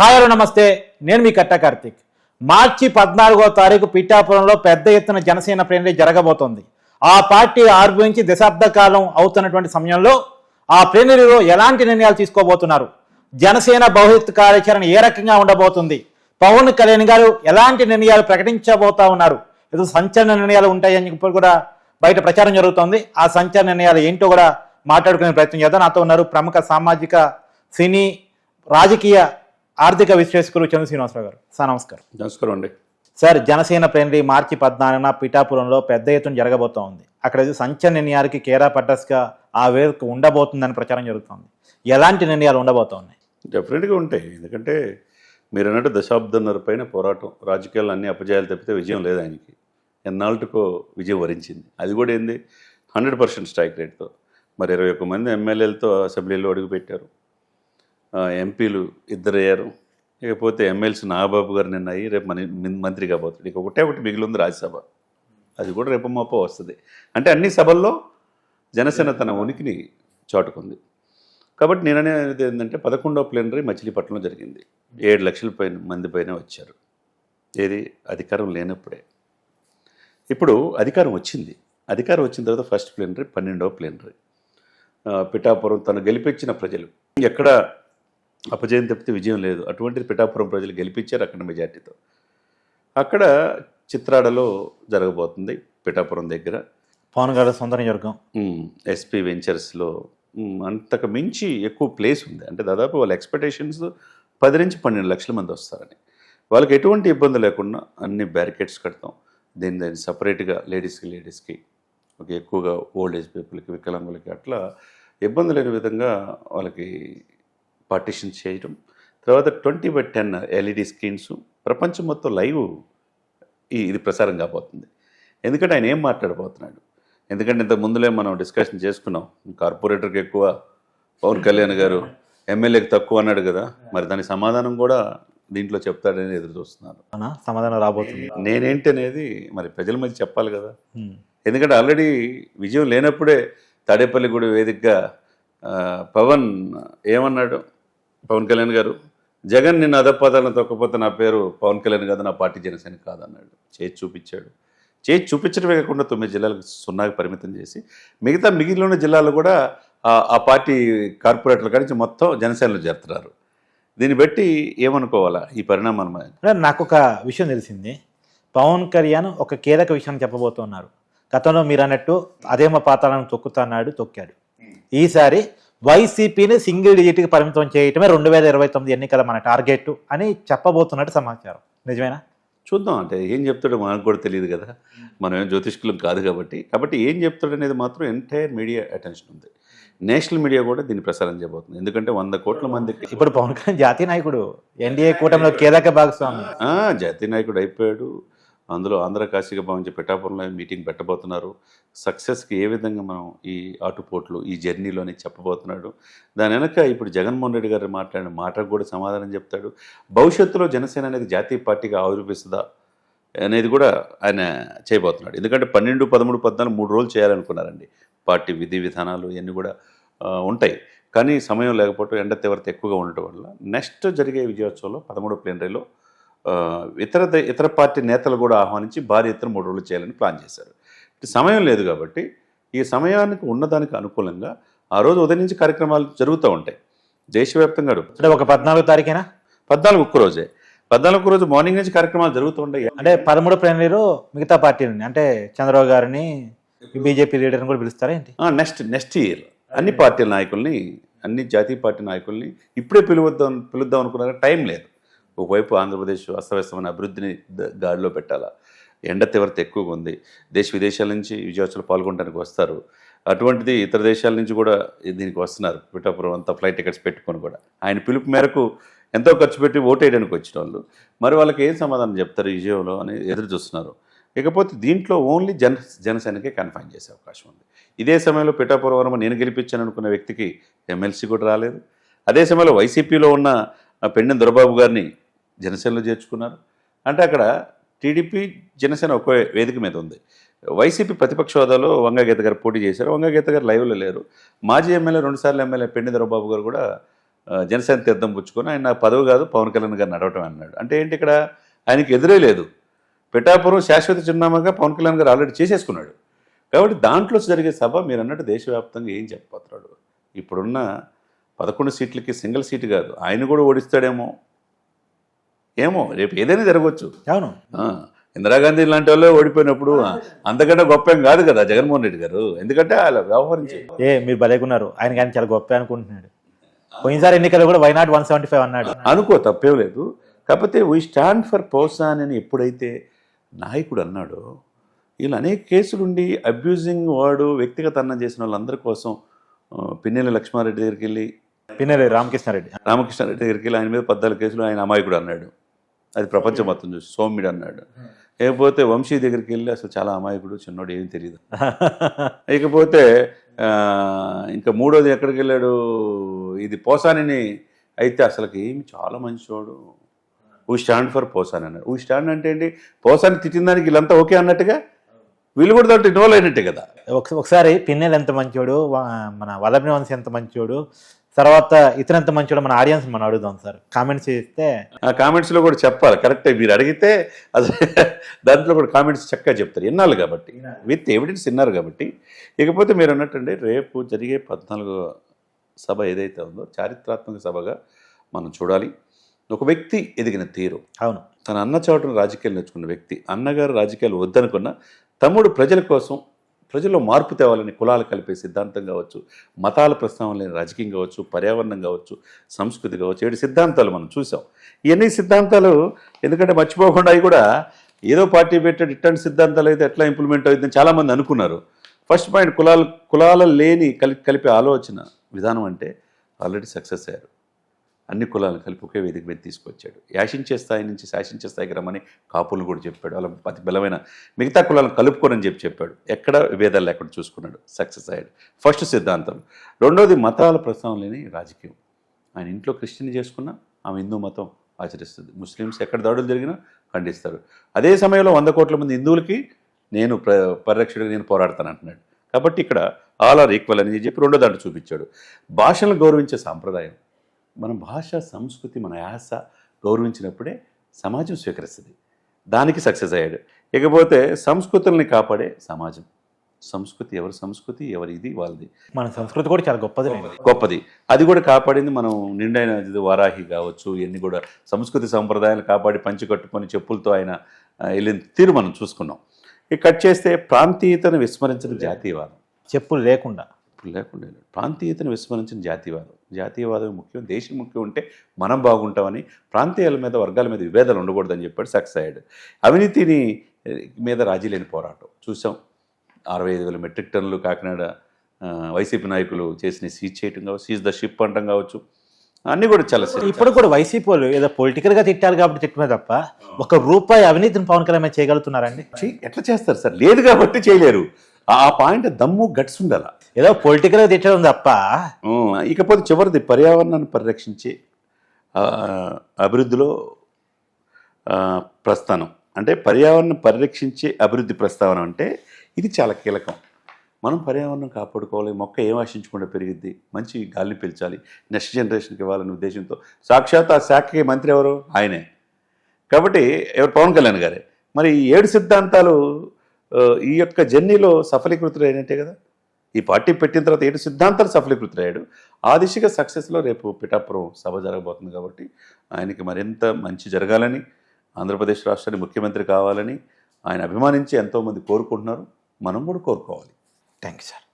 Hi hello నమస్తే. నేను మీ కట్ట కార్తిక్. మార్చి పద్నాలుగో తారీఖు పిఠాపురంలో పెద్ద ఎత్తున జనసేన ప్రేరణ జరగబోతోంది. ఆ పార్టీ ఆర్భవించి దశాబ్ద కాలం అవుతున్నటువంటి సమయంలో ఆ ప్రేరణిలో ఎలాంటి నిర్ణయాలు తీసుకోబోతున్నారు? జనసేన భవిష్యత్ కార్యాచరణ ఏ రకంగా ఉండబోతుంది? పవన్ కళ్యాణ్ గారు ఎలాంటి నిర్ణయాలు ప్రకటించబోతా ఉన్నారు? ఏదో సంచలన నిర్ణయాలు ఉంటాయని ఇప్పుడు కూడా బయట ప్రచారం జరుగుతోంది. ఆ సంచలన నిర్ణయాలు ఏంటో కూడా మాట్లాడుకునే ప్రయత్నం చేద్దాం. నాతో ఉన్నారు ప్రముఖ సామాజిక సినీ రాజకీయ ఆర్థిక విశ్లేషకులు చంద్ర శ్రీనివాసరావు గారు. సార్ నమస్కారం. నమస్కారం అండి. సార్ జనసేన ప్రేరణి మార్చి పద్నాలుగున పిఠాపురంలో పెద్ద ఎత్తున జరగబోతా ఉంది అక్కడ సంచలన నిర్ణయాలకి కేరా పట్టస్గా ఆ వేదిక ఉండబోతుందని ప్రచారం జరుగుతోంది. ఎలాంటి నిర్ణయాలు ఉండబోతా ఉన్నాయి డెఫినెట్గా ఉంటాయి. ఎందుకంటే మీరు అన్నట్టు దశాబ్దంన్నర పైన పోరాటం రాజకీయాలు అన్ని అపజయాలు తప్పితే విజయం లేదు ఆయనకి. ఎన్నాళ్ళకో విజయం వరించింది. అది కూడా ఏంది? హండ్రెడ్ పర్సెంట్ స్ట్రైక్ రేట్తో. మరి ఇరవై ఒక్క మంది ఎమ్మెల్యేలతో అసెంబ్లీలో అడుగుపెట్టారు. ఎంపీలు ఇద్దరు అయ్యారు ఇకపోతే ఎమ్మెల్సీ నాగబాబు గారు నిన్న అయ్యి రేపు మన మంత్రి కాబోతుంది ఇక ఒకటే ఒకటి మిగిలి ఉంది రాజ్యసభ. అది కూడా రేపు మాపో వస్తుంది. అంటే అన్ని సభల్లో జనసేన తన ఉనికిని చాటుకుంది. కాబట్టి నేను అనేది ఏంటంటే పదకొండవ ప్లేనరీ మచిలీపట్నంలో జరిగింది. ఏడు లక్షల పైన మంది పైన వచ్చారు. ఏది? అధికారం లేనప్పుడే. ఇప్పుడు అధికారం వచ్చింది. అధికారం వచ్చిన తర్వాత ఫస్ట్ ప్లేనరీ పన్నెండవ ప్లేనరీ. పిఠాపురం తను గెలిపించిన ప్రజలు. ఎక్కడ అపజయం తప్పితే విజయం లేదు. అటువంటిది పిఠాపురం ప్రజలు గెలిపించారు అక్కడ మెజార్టీతో. అక్కడ చిత్రాడలో జరగబోతుంది పిఠాపురం దగ్గర. పవన్ గారు సొంత నియోజకవర్గం ఎస్పీ వెంచర్స్లో అంతకు మించి ఎక్కువ ప్లేస్ ఉంది. అంటే దాదాపు వాళ్ళ ఎక్స్పెక్టేషన్స్ పది నుంచి పన్నెండు లక్షల మంది వస్తారని. వాళ్ళకి ఎటువంటి ఇబ్బంది లేకుండా అన్ని బ్యారికేడ్స్ కడతాం. దీని దాన్ని సపరేట్గా లేడీస్కి లేడీస్కి ఒక ఎక్కువగా ఓల్డ్ ఏజ్ పీపుల్కి వికలాంగులకి అట్లా ఇబ్బంది లేని విధంగా వాళ్ళకి పార్టిషన్ చేయడం తర్వాత twenty by ten LED screens ప్రపంచం మొత్తం లైవ్ ఈ ఇది ప్రసారం కాబోతుంది. ఎందుకంటే ఆయన ఏం మాట్లాడబోతున్నాడు? ఎందుకంటే ఇంతకు ముందులే మనం డిస్కషన్ చేసుకున్నాం. కార్పొరేటర్కి ఎక్కువ పవన్ కళ్యాణ్ గారు ఎమ్మెల్యేకి తక్కువ అన్నాడు కదా. మరి దాని సమాధానం కూడా దీంట్లో చెప్తాడని ఎదురు చూస్తున్నాను అవునా సమాధానం రాబోతుంది. నేనేంటి అనేది మరి ప్రజల మధ్య చెప్పాలి కదా. ఎందుకంటే ఆల్రెడీ విజయం లేనప్పుడే తాడేపల్లిగూడి వేదికగా పవన్ ఏమన్నాడు? పవన్ కళ్యాణ్ గారు జగన్ నిన్ను అధపాదాలను తొక్కపోతే నా పేరు పవన్ కళ్యాణ్ కాదు నా పార్టీ జనసేన కాదన్నాడు. చేసి చూపించాడు. చేసి చూపించడమే కాకుండా తొమ్మిది జిల్లాలకు సున్నాకి పరిమితం చేసి మిగతా మిగిలిన జిల్లాలు కూడా ఆ- పార్టీ కార్పొరేటర్ల కాడి మొత్తం జనసేనలు చేరుతున్నారు. దీన్ని బట్టి ఏమనుకోవాలా? ఈ పరిణామం నాకు ఒక విషయం తెలిసింది. పవన్ కళ్యాణ్ ఒక కీలక విషయాన్ని చెప్పబోతున్నారు. గతంలో మీరు అన్నట్టు అదేమో పాతాలను తొక్కుతున్నాడు తొక్కాడు. ఈసారి వైసీపీని సింగిల్ డిజిట్కి పరిమితం చేయటమే రెండు వేల ఇరవై తొమ్మిది ఎన్నికల మన టార్గెట్ అని చెప్పబోతున్నట్టు సమాచారం. నిజమేనా? చూద్దాం అంటే ఏం చెప్తాడో మనకు కూడా తెలియదు కదా. మనం ఏం జ్యోతిష్కులం కాదు కాబట్టి. కాబట్టి ఏం చెప్తాడు అనేది మాత్రం ఎంటైర్ మీడియా అటెన్షన్ ఉంది. నేషనల్ మీడియా కూడా దీన్ని ప్రసారం చేయబోతుంది. ఎందుకంటే వంద కోట్ల మందికి ఇప్పుడు పవన్ కళ్యాణ్ జాతీయ నాయకుడు. ఎన్డీఏ కూటమిలో కీలక భాగస్వామి. ఆ, జాతీయ నాయకుడు అయిపోయాడు. అందులో ఆంధ్ర కాశీగా భావించే పిఠాపురంలో మీటింగ్ పెట్టబోతున్నారు. సక్సెస్కి ఏ విధంగా మనం ఈ ఆటుపోట్లు ఈ జర్నీలోని చెప్పబోతున్నాడు. దాని వెనక ఇప్పుడు జగన్మోహన్ రెడ్డి గారు మాట్లాడిన మాటకు కూడా సమాధానం చెప్తాడు. భవిష్యత్తులో జనసేన అనేది జాతీయ పార్టీగా ఆవిర్భిస్తుందా అనేది కూడా ఆయన చేయబోతున్నాడు. ఎందుకంటే పన్నెండు పదమూడు పద్నాలుగు మూడు రోజులు చేయాలనుకున్నారండి. పార్టీ విధి విధానాలు ఇవన్నీ కూడా ఉంటాయి. కానీ సమయం లేకపోవడం ఎండ తీవ్రత ఎక్కువగా ఉండటం వల్ల నెక్స్ట్ జరిగే విజయోత్సవంలో పదమూడు ప్లేనరీలో ఇతర ఇతర పార్టీ నేతలు కూడా ఆహ్వానించి భారీ ఎత్తున మూడు రోజులు చేయాలని ప్లాన్ చేశారు. సమయం లేదు కాబట్టి ఈ సమయానికి ఉన్నదానికి అనుకూలంగా ఆ రోజు ఉదయం నుంచి కార్యక్రమాలు జరుగుతూ ఉంటాయి. దేశవ్యాప్తంగా అంటే ఒక పద్నాలుగు తారీఖున? పద్నాలుగు ఒక్క రోజే. పద్నాలుగు రోజు మార్నింగ్ నుంచి కార్యక్రమాలు జరుగుతూ ఉంటాయి అంటే పదమూడు ప్రేరణలు మిగతా పార్టీలని అంటే చంద్రబాబు గారిని బీజేపీ లీడర్ని కూడా పిలుస్తారా ఏంటి? Next next year. అన్ని పార్టీల నాయకుల్ని అన్ని జాతీయ పార్టీ నాయకుల్ని ఇప్పుడే పిలువద్దాం పిలుద్దాం అనుకున్నారా? టైం లేదు. ఒకవైపు ఆంధ్రప్రదేశ్ అస్తవ్యస్తమైన అభివృద్ధిని గాడిలో పెట్టాలా? ఎండ తీవ్రత ఎక్కువగా ఉంది. దేశ విదేశాల నుంచి విజయోత్సవాలు పాల్గొనడానికి వస్తారు. అటువంటిది ఇతర దేశాల నుంచి కూడా దీనికి వస్తున్నారు. పిఠాపురం అంతా ఫ్లైట్ టికెట్స్ పెట్టుకొని కూడా. ఆయన పిలుపు మేరకు ఎంతో ఖర్చు పెట్టి ఓటు వేయడానికి వచ్చిన వాళ్ళు. మరి వాళ్ళకి ఏం సమాధానం చెప్తారు విజయంలో అని ఎదురు చూస్తున్నారు. ఇకపోతే దీంట్లో ఓన్లీ జన జనసేనకే కన్ఫైన్ చేసే అవకాశం ఉంది. ఇదే సమయంలో పిఠాపురవరం నేను గెలిపించాను అనుకున్న వ్యక్తికి ఎమ్మెల్సీ కూడా రాలేదు. అదే సమయంలో వైసీపీలో ఉన్న పెండిన దురబాబు దొరబాబు గారిని జనసేనలో చేర్చుకున్నారు. అంటే అక్కడ టీడీపీ జనసేన ఒకే వేదిక మీద ఉంది. వైసీపీ ప్రతిపక్ష హోదాలో వంగగీత గారు పోటీ చేశారు. వంగగీత గారు లైవ్లో లేరు. మాజీ ఎమ్మెల్యే రెండుసార్లు ఎమ్మెల్యే పెండిదరబాబు గారు కూడా జనసేన తీర్థం పుచ్చుకొని ఆయన పదవి కాదు పవన్ కళ్యాణ్ గారు నడవటం అన్నాడు. అంటే ఏంటి ఇక్కడ ఆయనకి ఎదురే లేదు. పిఠాపురం శాశ్వత చిరునామాగా పవన్ కళ్యాణ్ గారు ఆల్రెడీ చేసేసుకున్నాడు. కాబట్టి దాంట్లో జరిగే సభ మీరు అన్నట్టు దేశవ్యాప్తంగా ఏం చెప్పబోతున్నాడు? ఇప్పుడున్న పదకొండు సీట్లకి సింగిల్ సీట్ కాదు. ఆయన కూడా ఓడిస్తాడేమో. ఏమో రేపు ఏదైనా జరగవచ్చు. అవును. ఇందిరాగాంధీ లాంటి వాళ్ళు ఓడిపోయినప్పుడు అంతకంటే గొప్ప ఏం కాదు కదా జగన్మోహన్ రెడ్డి గారు. ఎందుకంటే అలా వ్యవహరించి ఏ మీరు భలేకున్నారు ఆయన కానీ చాలా గొప్ప అనుకుంటున్నాడు. పోయినసారి ఎన్నికలు కూడా వైనాట్ వన్ సెవెంటీ ఫైవ్ అన్నాడు. అనుకో తప్పేం లేదు. కాకపోతే వీ స్టాండ్ ఫర్ పర్సన్ అని ఎప్పుడైతే నాయకుడు అన్నాడో వీళ్ళు అనేక కేసులుండి అబ్యూజింగ్ వాడు వ్యక్తిగత అన్నం చేసిన వాళ్ళందరి కోసం పిన్నెల లక్ష్మారెడ్డి దగ్గరికి వెళ్ళి పిన్నెల్లి రామకృష్ణారెడ్డి. రామకృష్ణారెడ్డి దగ్గరికి వెళ్ళి ఆయన మీద పద్నాలుగు కేసులు ఆయన అమాయకుడు అన్నాడు. అది ప్రపంచం మొత్తం చూసి. సౌమ్యుడు అన్నాడు. లేకపోతే వంశీ దగ్గరికి వెళ్ళి అసలు చాలా అమాయకుడు చిన్నోడు ఏమీ తెలియదు ఇకపోతే ఇంకా మూడోది ఎక్కడికి వెళ్ళాడు? ఇది పోసానిని అయితే అసలుకి ఏమి చాలా మంచివాడు. ఊ స్టాండ్ ఫర్ పోసాన్ అన్నాడు. ఊ స్టాండ్ అంటే ఏంటి? పోసాన్ని తిట్టిన దానికి వీళ్ళంతా ఓకే అన్నట్టుగా? వీళ్ళు కూడా దాంట్లో ఇన్వాల్వ్ అయినట్టే కదా. ఒక- ఒకసారి పిన్నెల్ ఎంత మంచోడు మన వల్లభని వంశీ ఎంత మంచోడు తర్వాత ఇతను ఎంత మంచోడు మన ఆడియన్స్ మనం అడుగుదాం సార్. కామెంట్స్ చేస్తే ఆ కామెంట్స్లో కూడా చెప్పాలి. కరెక్టే మీరు అడిగితే అది దాంట్లో కూడా కామెంట్స్ చక్కగా చెప్తారు. విన్నారు కాబట్టి విత్ ఎవిడెన్స్ విన్నారు కాబట్టి. ఇకపోతే మీరు అన్నట్టండి రేపు జరిగే పద్నాలుగో సభ ఏదైతే ఉందో చారిత్రాత్మక సభగా మనం చూడాలి. ఒక వ్యక్తి ఎదిగిన తీరు. అవును. తన అన్న చోటును రాజకీయాలు నేర్చుకున్న వ్యక్తి అన్నగారు రాజకీయాలు వద్దనుకున్న తమ్ముడు ప్రజల కోసం ప్రజల్లో మార్పు తేవాలని కులాలు కలిపే సిద్ధాంతం కావచ్చు మతాల ప్రస్తావన లేని రాజకీయం కావచ్చు పర్యావరణం కావచ్చు సంస్కృతి కావచ్చు ఏడు సిద్ధాంతాలు మనం చూసాం. ఇవన్నీ సిద్ధాంతాలు ఎందుకంటే మర్చిపోకుండా అవి కూడా ఏదో పార్టీ పెట్టాడు ఇట్లాంటి సిద్ధాంతాలు అయితే ఎట్లా ఇంప్లిమెంట్ అవుతుందని చాలామంది అనుకున్నారు. ఫస్ట్ పాయింట్ కులాలు కులాల లేని కలిపి కలిపే ఆలోచన విధానం అంటే ఆల్రెడీ సక్సెస్ అయ్యారు. అన్ని కులాలను కలిపి ఒకే వేదిక మీద తీసుకొచ్చాడు. యాశించే స్థాయి నుంచి శాసించే స్థాయికి రమ్మని కాపులను కూడా చెప్పాడు. వాళ్ళ అతి బలమైన మిగతా కులాలను కలుపుకోనని చెప్పి చెప్పాడు. ఎక్కడ విభేదాలు లేకుండా చూసుకున్నాడు. సక్సెస్ అయ్యాడు. ఫస్ట్ సిద్ధాంతం. రెండోది మతాల ప్రస్తావన లేని రాజకీయం. ఆయన ఇంట్లో క్రిస్టియన్ చేసుకున్నా ఆమె హిందూ మతం ఆచరిస్తుంది. ముస్లిమ్స్ ఎక్కడ దాడులు జరిగినా ఖండిస్తారు. అదే సమయంలో వంద కోట్ల మంది హిందువులకి నేను ప్ర పరిరక్షకుడిగా నేను పోరాడతాను అంటున్నాడు. కాబట్టి ఇక్కడ ఆల్ ఆర్ ఈక్వల్ అని చెప్పి రెండో దాంట్లో చూపించాడు. భాషలను గౌరవించే సాంప్రదాయం. మన భాష సంస్కృతి మన యాస గౌరవించినప్పుడే సమాజం స్వీకరిస్తుంది. దానికి సక్సెస్ అయ్యాడు. ఇకపోతే సంస్కృతుల్ని కాపాడే సమాజం. సంస్కృతి ఎవరి సంస్కృతి ఎవరి ఇది వాళ్ళది. మన సంస్కృతి కూడా చాలా గొప్పది. గొప్పది. అది కూడా కాపాడింది మనం నిండైన వారాహి కావచ్చు ఇవన్నీ కూడా సంస్కృతి సంప్రదాయాలు కాపాడి పంచి కట్టుకొని చెప్పులతో ఆయన వెళ్ళిన తీరు మనం చూసుకున్నాం. ఇక కట్ చేస్తే ప్రాంతీయతను విస్మరించిన జాతీయవాదం. చెప్పులు లేకుండా. లేకుండా. ప్రాంతీయతను విస్మరించిన జాతీయవాదం. జాతీయవాదం ముఖ్యం దేశం ముఖ్యం ఉంటే మనం బాగుంటామని ప్రాంతీయాల మీద వర్గాల మీద విభేదాలు ఉండకూడదని చెప్పాడు సక్సెస్ అయ్యాడు అవినీతిని మీద రాజీ లేని పోరాటం. చూసాం అరవై ఐదు వేల మెట్రిక్ టన్నులు కాకినాడ వైసీపీ నాయకులు చేసిన సీజ్ చేయటం కావచ్చు సీజ్ ద షిప్ అంటాం కావచ్చు అన్నీ కూడా చాలా ఇప్పుడు కూడా వైసీపీ వాళ్ళు ఏదో పొలిటికల్గా తిట్టారు కాబట్టి తిట్టమే తప్ప ఒక రూపాయి అవినీతిని పవన్ కళ్యాణ్ చేయగలుగుతున్నారండి? చెయ్- ఎట్లా చేస్తారు సార్? లేదు కాబట్టి చేయలేరు. ఆ పాయింట్ దమ్ము గట్స్ ఉండాల? ఏదో పొలిటికల్ తిట్టడం తప్ప. ఇకపోతే చివరిది పర్యావరణాన్ని పరిరక్షించే అభివృద్ధిలో ప్రస్థానం. అంటే పర్యావరణం పరిరక్షించే అభివృద్ధి ప్రస్తావన అంటే ఇది చాలా కీలకం. మనం పర్యావరణం కాపాడుకోవాలి మొక్క ఏం ఆశించకుండా పెరిగిద్ది మంచి గాలిని పీల్చాలి నెక్స్ట్ జనరేషన్కి ఇవ్వాలనే ఉద్దేశంతో. సాక్షాత్ ఆ శాఖకి మంత్రి ఎవరు? ఆయనే. కాబట్టి ఎవరు? పవన్ కళ్యాణ్ గారే. మరి ఈ ఏడు సిద్ధాంతాలు ఈ యొక్క జర్నీలో సఫలీకృతులైనట్టే కదా? ఈ పార్టీ పెట్టిన తర్వాత ఏడు సిద్ధాంతాలు సఫలీకృతులయ్యాడు. ఆ దిశగా సక్సెస్లో రేపు పిఠాపురం సభ జరగబోతుంది కాబట్టి ఆయనకి మరింత మంచి జరగాలని ఆంధ్రప్రదేశ్ రాష్ట్రానికి ముఖ్యమంత్రి కావాలని ఆయన అభిమానించి ఎంతోమంది కోరుకుంటున్నారు. మనం కూడా కోరుకోవాలి. Thank you sir